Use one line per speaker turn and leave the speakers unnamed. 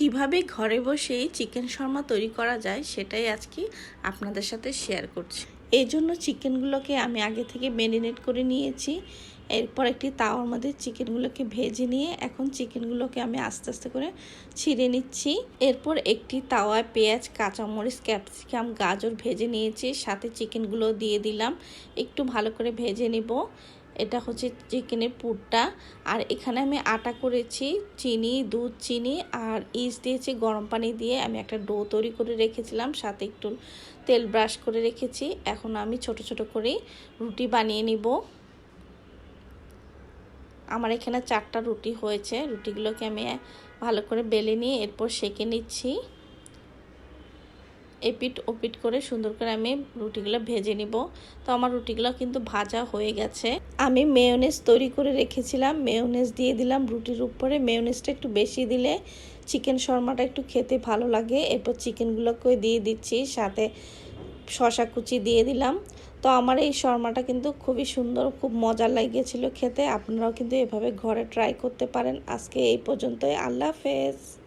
কীভাবে ঘরে বসেই চিকেন শর্মা তৈরি করা যায় সেটাই আজকে আপনাদের সাথে শেয়ার করছি। এই জন্য চিকেনগুলোকে আমি আগে থেকে ম্যারিনেট করে নিয়েছি। এরপর একটি তাওয়ার মধ্যে চিকেনগুলোকে ভেজে নিয়ে এখন চিকেনগুলোকে আমি আস্তে আস্তে করে ছিঁড়ে নিচ্ছি। এরপর একটি তাওয়ায় পেঁয়াজ, কাঁচামরিচ, ক্যাপসিকাম, গাজর ভেজে নিয়েছি। সাথে চিকেনগুলো দিয়ে দিলাম। একটু ভালো করে ভেজে নেব। এটা হচ্ছে চিকেনের পুরটা। আর এখানে আমি আটা করেছি, চিনি, দুধ চিনি আর ইস দিয়েছি গরম পানি দিয়ে। আমি একটা ডো তৈরি করে রেখেছিলাম, সাথে একটু তেল ব্রাশ করে রেখেছি। এখন আমি ছোট ছোট করে রুটি বানিয়ে নিব। আমার এখানে চারটা রুটি হয়েছে, রুটিগুলোকে আমি ভালো করে বেলে নিয়ে এরপর সেঁকে নিচ্ছি। এপিট ওপিট করে সুন্দর করে আমি রুটিগুলো ভেজে নিব। তো আমার রুটিগুলো কিন্তু ভাজা হয়ে গেছে। আমি মেয়নেজ তৈরি করে রেখেছিলাম। মেয়নেজ দিয়ে দিলাম রুটির উপরে। মেয়নেজটা একটু বেশি দিলে চিকেন শর্মাটা একটু খেতে ভালো লাগে। এরপর চিকেনগুলোকে দিয়ে দিচ্ছি। সাথে শশা কুচি দিয়ে দিলাম। তো আমার এই শর্মাটা কিন্তু খুবই সুন্দর, খুব মজা লাগিয়েছিল খেতে। আপনারাও কিন্তু এভাবে ঘরে ট্রাই করতে পারেন। আজকে এই পর্যন্তই। আল্লাহ হাফেজ।